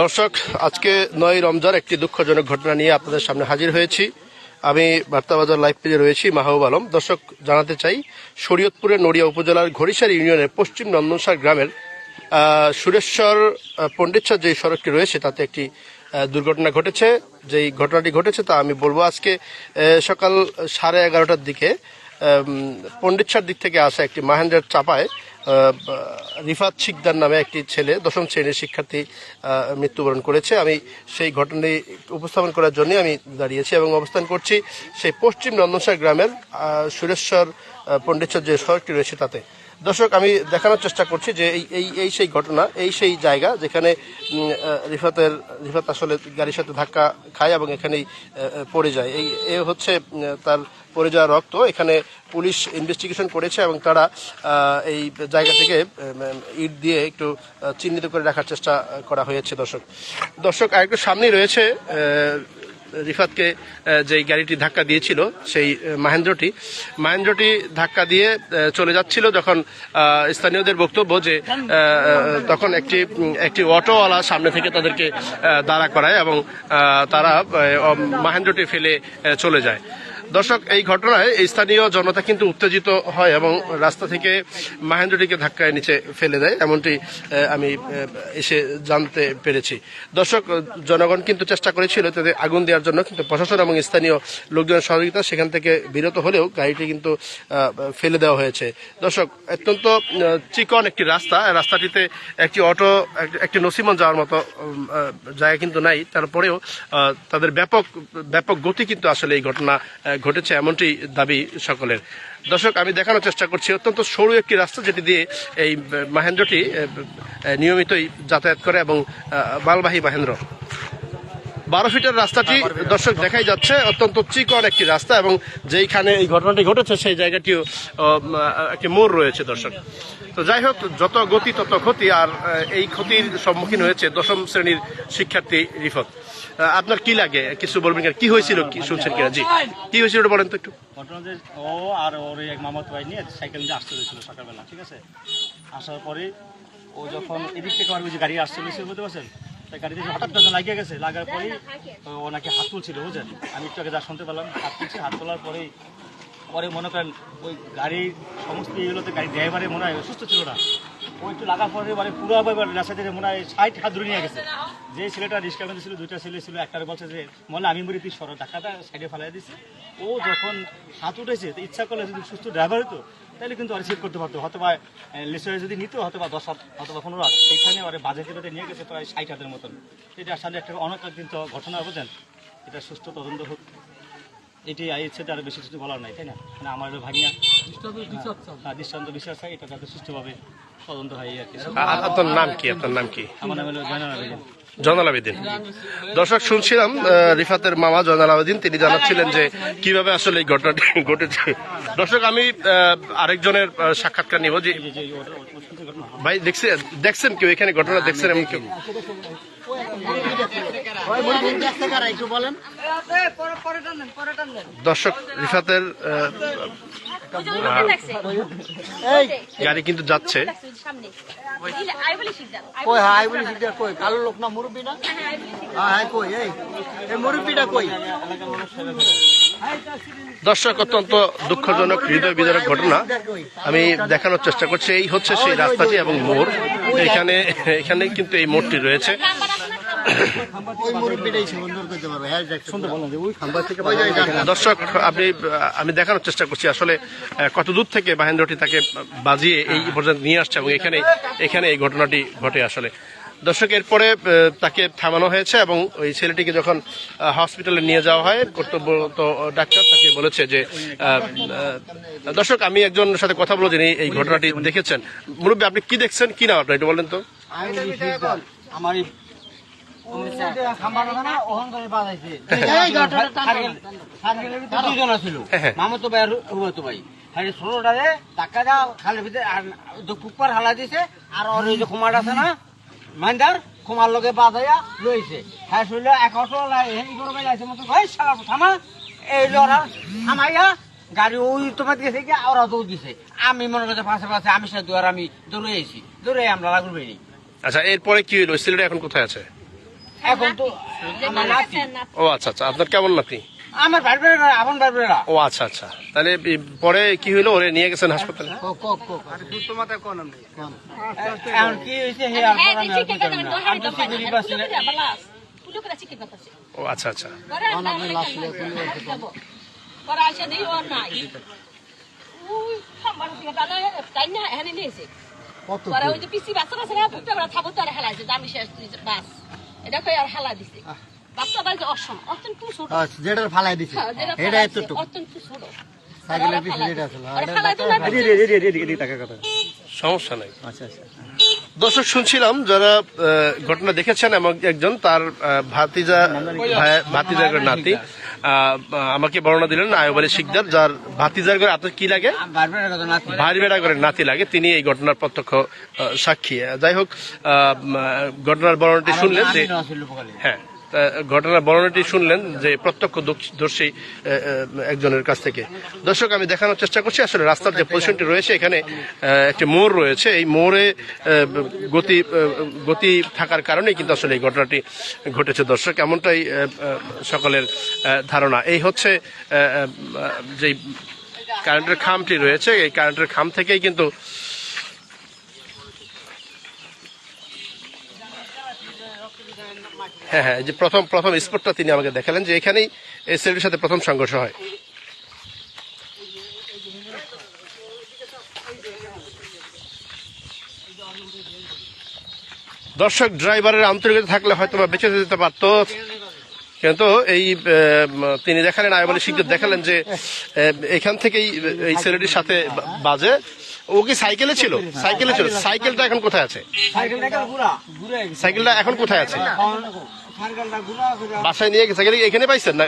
দর্শক, আজকে নয় রমজান, একটি দুঃখজনক ঘটনা নিয়ে আপনাদের সামনে হাজির হয়েছি। আমি বার্তাবাজার লাইভ পেজে রয়েছি মাহবুব আলম। দর্শক, জানাতে চাই, শরীয়তপুরের নড়িয়া উপজেলার ঘড়িসার ইউনিয়নের পশ্চিম নন্দনসার গ্রামের সুরেশ্বর পণ্ডিতসার যে সড়কটি রয়েছে, তাতে একটি দুর্ঘটনা ঘটেছে। যেই ঘটনাটি ঘটেছে তা আমি বলব আজকে সকাল সাড়ে এগারোটার দিকে পণ্ডিতসার দিক থেকে আসা একটি মাহেন্দ্রের চাপায় রিফাত শিকদার নামে একটি ছেলে, দশম শ্রেণির শিক্ষার্থী মৃত্যুবরণ করেছে। আমি সেই ঘটনাটি উপস্থাপন করার জন্য আমি দাঁড়িয়েছি এবং অবস্থান করছি সেই পশ্চিম নন্দনসার গ্রামের সুরেশ্বর পণ্ডিতসর যে সড়কটি রয়েছে তাতে। দর্শক, আমি দেখানোর চেষ্টা করছি যে এই এই সেই ঘটনা, এই সেই জায়গা যেখানে রিফাতের, রিফাত আসলে গাড়ির সাথে ধাক্কা খায় এবং এখানেই পড়ে যায়। এই, এ হচ্ছে তার পড়ে যাওয়া রক্ত। এখানে পুলিশ ইনভেস্টিগেশন করেছে এবং তারা এই জায়গা থেকে ইট দিয়ে একটু চিহ্নিত করে রাখার চেষ্টা করা হয়েছে দর্শক। দর্শক, আরেকটু সামনেই রয়েছে রিফাতকে যেই গাড়িটি ধাক্কা দিয়েছিল, সেই মাহেন্দ্রটি। মাহেন্দ্রটি ধাক্কা দিয়ে চলে যাচ্ছিল যখন স্থানীয়দের বক্তব্য যে তখন একটি একটি অটোওয়ালা সামনে থেকে তাদেরকে দাঁড়া করায় এবং তারা মাহেন্দ্রটি ফেলে চলে যায়। দর্শক, এই ঘটনায় স্থানীয় জনতা কিন্তু উত্তেজিত হয় এবং রাস্তা থেকে মাহেন্দ্রটিকে ধাক্কায় নিচে ফেলে দেয়, এমনটি আমি এসে জানতে পেরেছি। দর্শক, জনগণ কিন্তু চেষ্টা করেছিল তাদের আগুন দেওয়ার জন্য, কিন্তু প্রশাসন এবং স্থানীয় লোকজনের সহযোগিতা সেখান থেকে বিরত হলেও গাড়িটি কিন্তু ফেলে দেওয়া হয়েছে। দর্শক, অত্যন্ত চিকন একটি রাস্তা, রাস্তাটিতে একটি অটো একটি নসিমন যাওয়ার মতো জায়গা কিন্তু নাই। তারপরেও তাদের ব্যাপক ব্যাপক গতি কিন্তু আসলে এই ঘটনা ঘটেছে এমনটি দাবি সকলের। দর্শক আমি দেখানোর চেষ্টা করছি অত্যন্ত সরু একটি রাস্তা যেটি দিয়ে এই মাহেন্দ্রটি নিয়মিতই যাতায়াত করে এবং মালবাহী মাহেন্দ্র। বারো ফিটের রাস্তাটি দর্শক দেখাই যাচ্ছে অত্যন্ত চিকন একটি রাস্তা এবং যেইখানে এই ঘটনাটি ঘটেছে সেই জায়গাটিও একটি মোড় রয়েছে দর্শক। তো যাই হোক যত গতি তত ক্ষতি আর এই ক্ষতির সম্মুখীন হয়েছে দশম শ্রেণির শিক্ষার্থী রিফত। আপনার কি লাগে? কিছু বলবেন কিনা? কি হয়েছিল? কি শুনছেন কিনা? জি। কি হয়েছিল ওটা বলেন তো একটু। ঘটনা যে ও আর ওর এক মামাতো ভাই নিয়ে সাইকেল নিয়ে আসতে হয়েছিল সকালবেলা, ঠিক আছে? আসার পরে ও যখন এদিক থেকে আর যে গাড়ি আসতে হয়েছিল, বুঝতে পারছেন? তাই গাড়িতে হঠাৎ করে লাগিয়ে গেছে, লাগার পরেই ও নাকি হাত তুলছিল, বুঝলেন? আমি একটু আগে যা শুনতে পেলাম, হাত তুলছে, হাত তোলার পরেই পরে মনে করেন ওই গাড়ির সমস্ত ইয়েগুলোতে গাড়ি ড্রাইভারে মনে হয় সুস্থ ছিল না। ও একটু লাগার পরে মানে পুরো রাস্তা থেকে মনে হয় সাইড হাত ধরে নিয়ে গেছে। যে ছেলেটা রিক্সা মধ্যে ছিল দুইটা ছেলে ছিল, একটারে বলছে যে মনে আমি মরি তুই সর টাকাটা সাইডে ফেলাই দিছে। ও যখন হাত উঠেছে ইচ্ছা করলে যদি সুস্থ ড্রাইভার হতো তাহলে কিন্তু আর সেট করতে পারতো। হয়তোবা লিস্টারে যদি নিত, হয়তোবা দশ হাত অথবা পনেরো হাত। সেখানে ওরে বাজে নিয়ে গেছে প্রায় ষাট হাতের মতন। এটা আসলে একটা অনেক কিন্তু ঘটনা বুঝেন এটা সুস্থ তদন্ত হোক। এটি এই ইচ্ছেতে আর বেশি কিছু বলার নাই, তাই না? মানে আমার ভাগিয়া দৃষ্টান্ত হয় এটা যাতে সুষ্ঠুভাবে তদন্ত হয় আর কি। আপনার নাম কি? আপনার নাম কি? আমার নাম হলো জয়নাল আবেদিন। জয়নাল আবেদিন। দর্শক শুনছিলাম রিফাতের মামা জয়নাল আবেদিন তিনি জানাচ্ছিলেন যে কীভাবে আসলে এই ঘটনাটি ঘটেছে। দর্শক আমি আরেকজনের সাক্ষাৎকার নিব। যে ভাই দেখছেন দেখছেন কেউ? এখানে ঘটনা দেখছেন এমন কেউ? দর্শক রিফাতের গাড়ি কিন্তু যাচ্ছে। কই হাই বলি সিদ্ধা কই? কালো লোক না মুরব্বি না? হ্যাঁ হাই কই এই। এই মুরব্বিটা কই? দর্শক অত্যন্ত দুঃখজনক হৃদয় বিদারক ঘটনা। আমি দেখানোর চেষ্টা করছি এই হচ্ছে সেই রাস্তাটি এবং মোড়। এখানে এখানে কিন্তু এই মোড়টি রয়েছে। দর্শক, আপনি, আমি দেখানোর চেষ্টা করছি। আসলে কত দূর থেকে মহেন্দ্রটি তাকে বাজিয়ে এই পর্যন্ত নিয়ে আসছে এবং এখানে এখানে এই ঘটনাটি ঘটে আসলে। দর্শক, এরপরে তাকে থামানো হয়েছে এবং ওই ছেলেটিকে যখন হসপিটালে নিয়ে যাওয়া হয় কর্তব্য তো ডাক্তার তাকে বলেছে যে দর্শক, আমি একজনের সাথে কথা বলে যিনি এই ঘটনাটি দেখেছেন। মুরব্বী, আপনি কি দেখছেন? কি না আপনার? একটু বলেন তো। আমার দুজন ছিল মামাতো ভাই আর রুমাতো ভাই। হ্যাঁ ষোলোটারে টাকা যা খালের ভিতরে আর কুকুর হালা দিছে আর ওর ওই যে কুমার আছে না মাইন্দার কুমার লগে বাজাইয়া লইছে। হ্যাঁ শুনলে এক অটো করবে যাইছে মতো ভাই সারা থামা। এই লড়া থামাইয়া গাড়ি ওই তোমার গেছে কি ওরা দৌড় দিছে। আমি মনে করছে পাশে পাশে আমি সে দুয়ার আমি দৌড়ে এসেছি দৌড়ে আমরা লাগুর বেরি আচ্ছা এরপরে কি ছেলেটা এখন কোথায় আছে? এখন তো আমার নাতি। ও আচ্ছা আচ্ছা। আপনার কেমন নাতি? আমার ভাই বোনেরা আপন ভাই বোনেরা ও আচ্ছা আচ্ছা। তাহলে পরে কি হলো ওরে নিয়ে গেছেন হাসপাতালে? এখন কি হয়েছে হে আর আমি তো সিকিউরিটি পাচ্ছি না। ও আচ্ছা আচ্ছা। পরে ওই যে পিসি বাচ্চা আছে না বুকটা বড় থাবো তো আর হেলাইছে। দামি শেষ বাস। এটা কই আর হেলা দিছে। বাচ্চা বাড়িতে অসম অত্যন্ত ছোট। যেটা ফালাই দিছে। হ্যাঁ, এটা অত্যন্ত ছোট। সাইকেলের পিছনে না, সমস্যা নাই। আচ্ছা আচ্ছা। দর্শক শুনছিলাম যারা ঘটনা দেখেছেন এবং একজন তার ভাতিজা ভাই- ভাতিজার ঘরের নাতি। আমাকে বর্ণনা দিলেন আয়ুবালী শিকদার যার ভাতিজার করে আপনার কি লাগে? ভারী বেড়া করে নাতি লাগে তিনি এই ঘটনার প্রত্যক্ষ সাক্ষী। যাই হোক আহ, ঘটনার বর্ণনাটি শুনলেন যে হ্যাঁ। ঘটনার বর্ণনাটি শুনলেন যে প্রত্যক্ষ দর্শী একজনের কাছ থেকে। দর্শক, আমি দেখানোর চেষ্টা করছি। আসলে রাস্তার যে পজিশনটি রয়েছে, এখানে একটি মোড় রয়েছে। এই মোড়ে গতি গতি থাকার কারণে কিন্তু আসলে এই ঘটনাটি ঘটেছে। দর্শক, এমনটাই সকলের ধারণা। এই হচ্ছে যে কারেন্টের খামটি রয়েছে, এই কারেন্টের খাম থেকেই কিন্তু হ্যাঁ হ্যাঁ যে প্রথম প্রথম স্পটটা তিনি আমাকে দেখালেন যে এখানেই এই ছেলেটির সাথে প্রথম সংঘর্ষ হয়। দর্শক, ড্রাইভারের আন্তরিকতা থাকলে হয়তো বা বেঁচে যেতে পারতো। কিন্তু এই তিনি দেখালেন আয়বলী শিখদের দেখালেন যে এখান থেকেই এই ছেলেটির সাথে বাজে। ও কি সাইকেলে ছিল? সাইকেলে ছিল। সাইকেলটা এখন কোথায় আছে? সাইকেলটা এখন কোথায় আছে? বাসায় নিয়ে গেছে। সাইকেল এখানে পাইছেন না?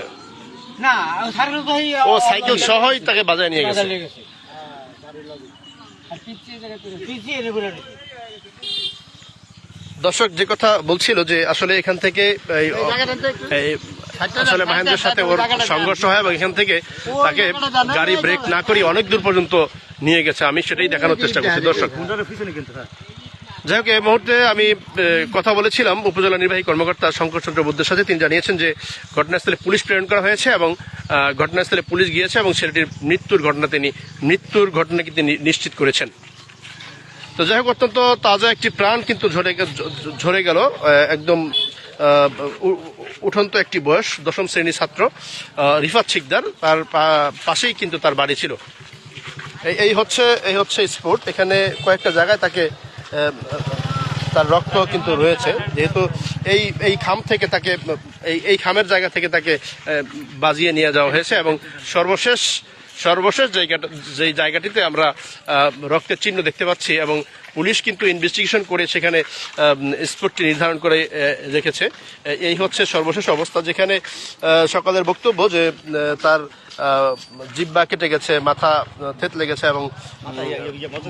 ও সাইকেল সহই তাকে বাজায় নিয়ে গেছে। দর্শক যে কথা বলছিল যে আসলে এখান থেকে এই, এই, আসলে মাহেন্দ্রের সাথে ওর সংঘর্ষ হয় এবং এখান থেকে তাকে গাড়ি ব্রেক না। করি অনেক দূর পর্যন্ত নিয়ে গেছে। আমি সেটাই দেখানোর চেষ্টা করছি। দর্শক যাই হোক এই মুহূর্তে আমি কথা বলেছিলাম উপজেলা নির্বাহী কর্মকর্তা শঙ্কর চন্দ্র বুদ্ধের সাথে। তিনি জানিয়েছেন যে, ঘটনাস্থলে পুলিশ প্রেরণ করা হয়েছে এবং ঘটনাস্থলে পুলিশ গিয়েছে এবং ছেলেটির মৃত্যুর ঘটনা তিনি, মৃত্যুর ঘটনাকে তিনি নিশ্চিত করেছেন। তো যাই হোক অত্যন্ত তাজা একটি প্রাণ কিন্তু ঝরে ঝরে গেল। একদম উঠন্ত একটি বয়স, দশম শ্রেণির ছাত্র রিফাত শিকদার। তার পাশেই কিন্তু তার বাড়ি ছিল। এই- হচ্ছে এই হচ্ছে স্পোর্ট এখানে কয়েকটা জায়গায় তাকে তার রক্ত কিন্তু রয়েছে। যেহেতু এই এই খাম থেকে তাকে, এই এই খামের জায়গা থেকে তাকে বাজিয়ে নিয়ে যাওয়া হয়েছে এবং সর্বশেষ সর্বশেষ জায়গাটা যেই জায়গাটিতে আমরা রক্তের চিহ্ন দেখতে পাচ্ছি এবং পুলিশ কিন্তু ইনভেস্টিগেশন করে সেখানে স্পটটি নির্ধারণ করে রেখেছে। এই হচ্ছে সর্বশেষ অবস্থা যেখানে সকালের বক্তব্য যে তার জিব্বা কেটে গেছে মাথা থেতলে গেছে এবং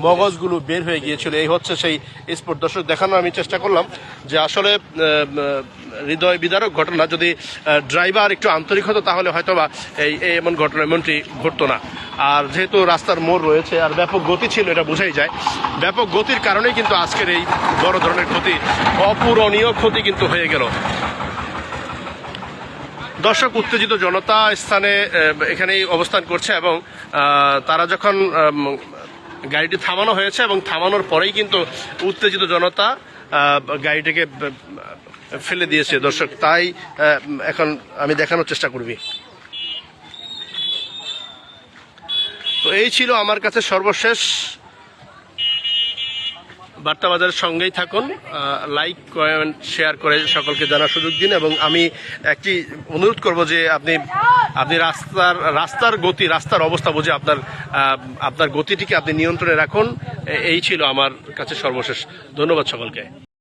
মগজগুলো বের হয়ে গিয়েছিল। এই হচ্ছে সেই স্পোর্ট। দর্শক দেখানোর আমি চেষ্টা করলাম যে আসলে হৃদয় বিদারক ঘটনা। যদি ড্রাইভার একটু আন্তরিক হতো তাহলে হয়তো বা এই এই এমন ঘটনা এমনটি ঘটতো না। আর যেহেতু রাস্তার মোড় রয়েছে আর ব্যাপক গতি ছিল এটা বোঝাই যায়। ব্যাপক গতির কারণেই কিন্তু আজকের এই বড় ধরনের ক্ষতি অপূরণীয় ক্ষতি কিন্তু হয়ে গেল। দর্শক, উত্তেজিত জনতা স্থানে এখানেই অবস্থান করছে এবং তারা যখন গাড়িটি থামানো হয়েছে এবং থামানোর পরেই কিন্তু উত্তেজিত জনতা গাড়িটিকে ফেলে দিয়েছে দর্শক। তাই এখন আমি দেখানোর চেষ্টা করবি। তো এই ছিল আমার কাছে সর্বশেষ বার্তা বাজারের সঙ্গেই থাকুন লাইক কমেন্ট শেয়ার করে সকলকে জানার সুযোগ দিন এবং আমি একটি অনুরোধ করব যে আপনি আপনি রাস্তার রাস্তার গতি, রাস্তার অবস্থা বুঝে আপনার আপনার গতিটিকে আপনি নিয়ন্ত্রণে রাখুন। এই ছিল আমার কাছে সর্বশেষ। ধন্যবাদ সকলকে।